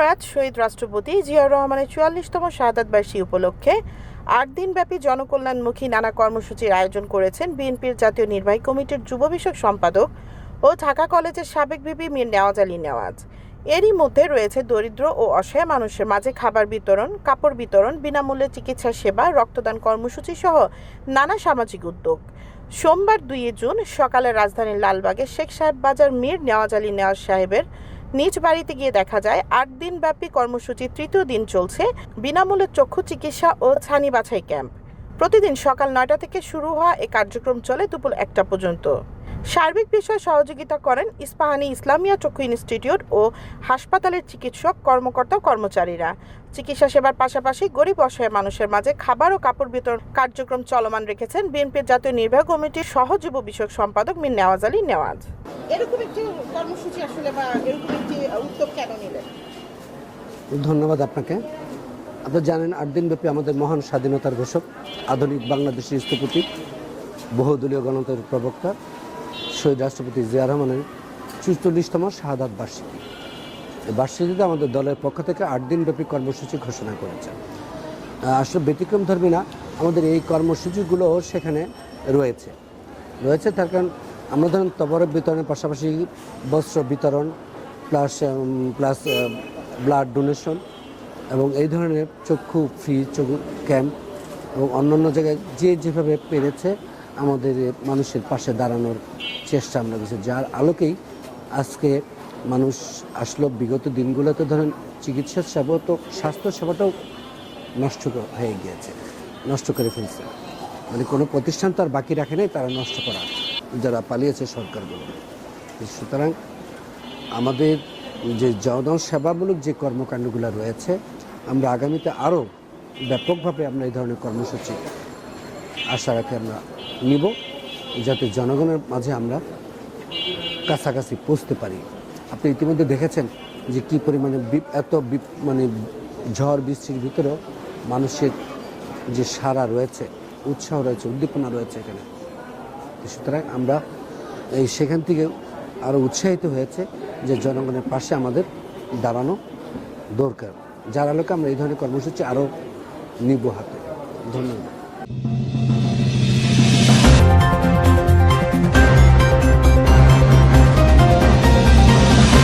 প্রয়াত শহীদ রাষ্ট্রপতি জিয়াউর রহমানের চুয়াল্লিশতম শাহাদাত বার্ষিকী উপলক্ষে আট দিনব্যাপী জনকল্যাণমুখী নানা কর্মসূচির আয়োজন করেছেন বিএনপির জাতীয় নির্বাহী কমিটির যুব বিষয়ক সম্পাদক ও ঢাকা কলেজের সাবেক ভিপি মীর নেওয়াজ আলী নেওয়াজ। এরই মধ্যে রয়েছে দরিদ্র ও অসহায় মানুষের মাঝে খাবার বিতরণ, কাপড় বিতরণ, বিনামূল্যে চিকিৎসা সেবা, রক্তদান কর্মসূচি সহ নানা সামাজিক উদ্যোগ। সোমবার দুই জুন সকালে রাজধানীর লালবাগে শেখ সাহেব বাজার মীর নেওয়াজ আলী নেওয়াজ সাহেবের নিজ বাড়িতে গিয়ে দেখা যায়, আট দিন ব্যাপী কর্মসূচির তৃতীয় দিন চলছে বিনামূল্যে চক্ষু চিকিৎসা ও ছানি বাছাই ক্যাম্প। প্রতিদিন সকাল নয়টা থেকে শুরু হওয়া এই কার্যক্রম চলে দুপুর একটা পর্যন্ত। সার্বিক বিষয়ে সহযোগিতা করেন ইস্পাহানি ইসলামিয়া চক্ষু ইনস্টিটিউট ও হাসপাতালের চিকিৎসক, কর্মকর্তা কর্মচারীরা। চিকিৎসা সেবার পাশাপাশি গরিব অসহায় মানুষের মাঝে খাবার ও কাপড় বিতরণ কার্যক্রম চলমান রেখেছেন বিএনপির জাতীয় নির্বাহী কমিটির সহযুব বিষয়ক সম্পাদক মীর নেওয়াজ আলী নেওয়াজ। এরকম একটি কর্মসূচি আসলে বা এরকম একটি উদ্যোগ কেন নিলেন? ধন্যবাদ আপনাকে। আপনারা জানেন আট দিনব্যাপী আমাদের মহান স্বাধীনতার ঘোষক আধুনিক বাংলাদেশের স্থপতি বহুদলীয় গণতন্ত্রের প্রবক্তা শহীদ রাষ্ট্রপতি জিয়া রহমানের চুচল্লিশতম শাহাদাত বার্ষিকী। বার্ষিকীতে আমাদের দলের পক্ষ থেকে আট দিনব্যাপী কর্মসূচি ঘোষণা করেছে। আসলে ব্যতিক্রম ধর্মী না, আমাদের এই কর্মসূচিগুলো সেখানে রয়েছে। রয়েছে তার কারণ আমরা ধরুন তবরক বিতরণের পাশাপাশি বস্ত্র বিতরণ প্লাস প্লাস ব্লাড ডোনেশন এবং এই ধরনের চক্ষু ফ্রি চক্ষু ক্যাম্প এবং অন্যান্য জায়গায় যে যেভাবে পেরেছে আমাদের মানুষের পাশে দাঁড়ানোর চেষ্টা আমরা করেছি, যার আলোকেই আজকে মানুষ আসলো, বিগত দিনগুলোতে ধরেন চিকিৎসা সেবা তো, স্বাস্থ্য সেবাটাও নষ্ট হয়ে গিয়েছে, নষ্ট করে ফেলছে। মানে কোনো প্রতিষ্ঠান তো আর বাকি রাখে নাই, তারা নষ্ট করা, যারা পালিয়েছে সরকারগুলো। সুতরাং আমাদের যে জন সেবামূলক যে কর্মকাণ্ডগুলো রয়েছে, আমরা আগামীতে আরও ব্যাপকভাবে আমরা এই ধরনের কর্মসূচি আশা রাখি আমরা নিব, যাতে জনগণের মাঝে আমরা কাছাকাছি পৌঁছতে পারি। আপনি ইতিমধ্যে দেখেছেন যে কি পরিমাণে এত মানে ঝড় বৃষ্টির ভিতরেও মানুষের যে সারা রয়েছে, উৎসাহ রয়েছে, উদ্দীপনা রয়েছে এখানে। সুতরাং আমরা এই সেখান থেকে আরও উৎসাহিত হয়েছে যে জনগণের পাশে আমাদের দাঁড়ানো দরকার। যার আলোকে আমরা এই ধরনের কর্মসূচি আরও নিব হাতে। ধন্যবাদ।